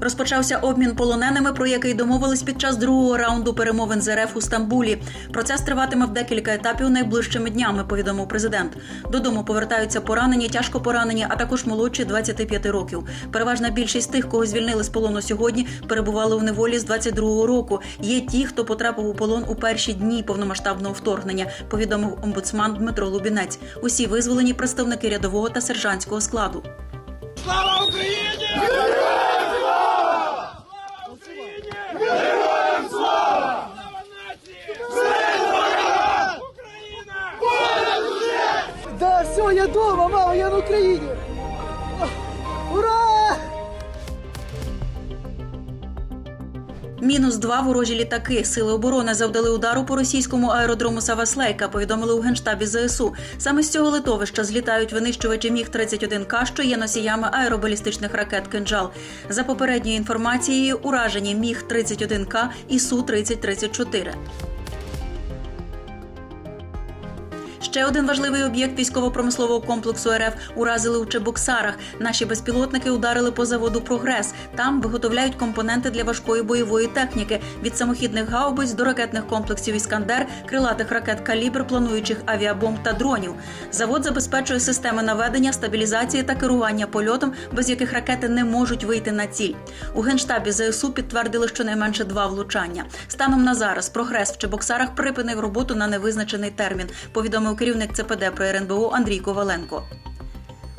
Розпочався обмін полоненими, про який домовились під час другого раунду перемовин з РФ у Стамбулі. Процес триватиме в декілька етапів найближчими днями. Повідомив президент. Додому повертаються поранені, тяжко поранені, а також молодші 25 років. Переважна більшість тих, кого звільнили з полону сьогодні, перебували у неволі з 22-го року. Є ті, хто потрапив у полон у перші дні повномасштабного вторгнення. Повідомив омбудсман Дмитро Лубінець. Усі визволені представники рядового та сержантського складу. Слава Україні! Героям слава! Слава Україні! Героям слава! Слава нації! Слава! Україна! Да, все, я дома, мама, я. Ура! Мінус два ворожі літаки. Сили оборони завдали удару по російському аеродрому Саваслейка. Повідомили у генштабі ЗСУ. Саме з цього литовища злітають винищувачі міг 31 к що є носіями аеробалістичних ракет «Кинджал». За попередньою інформацією, уражені міг 31 к і су 3034 Ще один важливий об'єкт військово-промислового комплексу РФ уразили у Чебоксарах. Наші безпілотники ударили по заводу Прогрес. Там виготовляють компоненти для важкої бойової техніки від самохідних гаубиць до ракетних комплексів Іскандер, крилатих ракет калібр, плануючих авіабомб та дронів. Завод забезпечує системи наведення, стабілізації та керування польотом, без яких ракети не можуть вийти на ціль. У генштабі ЗСУ підтвердили щонайменше два влучання. Станом на зараз прогрес в Чебоксарах припинив роботу на невизначений термін. Повідомив керівник ЦПД про РНБО Андрій Коваленко.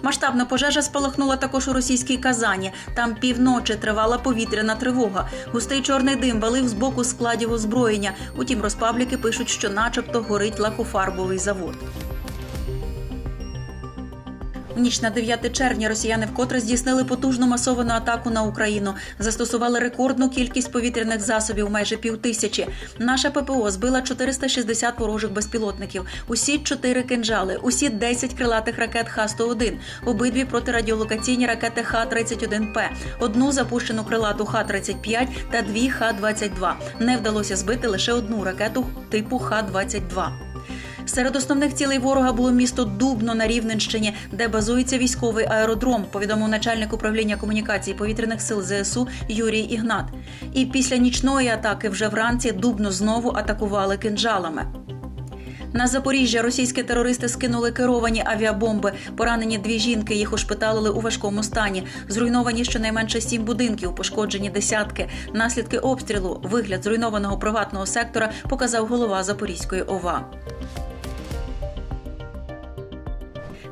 Масштабна пожежа спалахнула також у російській Казані. Там півночі тривала повітряна тривога. Густий чорний дим валив з боку складів озброєння. Утім, розпабліки пишуть, що начебто горить лакофарбовий завод. У ніч на 9 червня росіяни вкотре здійснили потужну масовану атаку на Україну. Застосували рекордну кількість повітряних засобів, майже півтисячі. Наша ППО збила 460 ворожих безпілотників. Усі чотири кинджали, усі 10 крилатих ракет Х-101, обидві протирадіолокаційні ракети Х-31П, одну запущену крилату Х-35 та дві Х-22. Не вдалося збити лише одну ракету типу Х-22. Серед основних цілей ворога було місто Дубно на Рівненщині, де базується військовий аеродром. Повідомив начальник управління комунікації повітряних сил ЗСУ Юрій Ігнат. І після нічної атаки вже вранці Дубно знову атакували кинджалами. На Запоріжжя російські терористи скинули керовані авіабомби. Поранені дві жінки. Їх ушпиталили у важкому стані. Зруйновані щонайменше сім будинків, пошкоджені десятки. Наслідки обстрілу, вигляд зруйнованого приватного сектора показав голова Запорізької ОВА.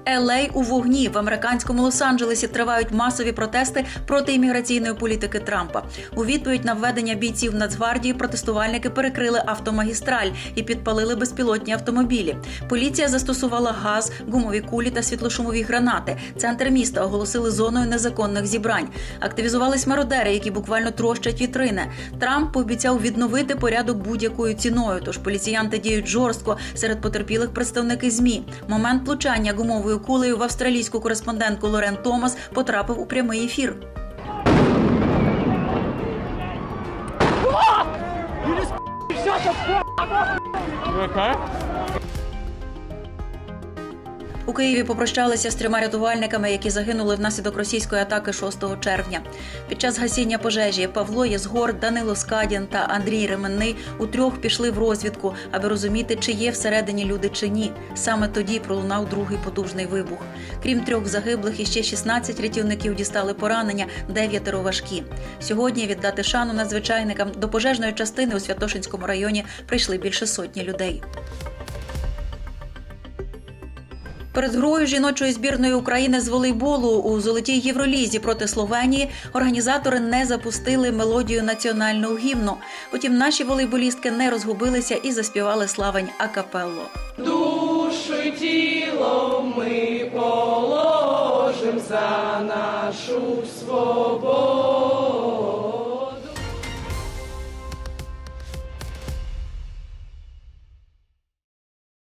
Елей у вогні в американському Лос-Анджелесі тривають масові протести проти імміграційної політики Трампа. У відповідь на введення бійців Нацгвардії протестувальники перекрили автомагістраль і підпалили безпілотні автомобілі. Поліція застосувала газ, гумові кулі та світлошумові гранати. Центр міста оголосили зоною незаконних зібрань. Активізувались мародери, які буквально трощать вітрини. Трамп пообіцяв відновити порядок будь-якою ціною. Тож поліціянти діють жорстко серед потерпілих представники змі. Момент влучання гумовою кулею в австралійську кореспондентку Лорен Томас потрапив у прямий ефір. У Києві попрощалися з трьома рятувальниками, які загинули внаслідок російської атаки 6 червня. Під час гасіння пожежі Павло Єзгор, Данило Скадін та Андрій Ременний утрьох пішли в розвідку, аби розуміти, чи є всередині люди чи ні. Саме тоді пролунав другий потужний вибух. Крім трьох загиблих, іще 16 рятівників дістали поранення, дев'ятеро важкі. Сьогодні віддати шану надзвичайникам до пожежної частини у Святошинському районі прийшли більше сотні людей. Перед грою жіночої збірної України з волейболу у золотій євролізі проти Словенії організатори не запустили мелодію національного гімну. Утім, наші волейболістки не розгубилися і заспівали славень акапелло. Душу тіло ми положим за нашу свободу.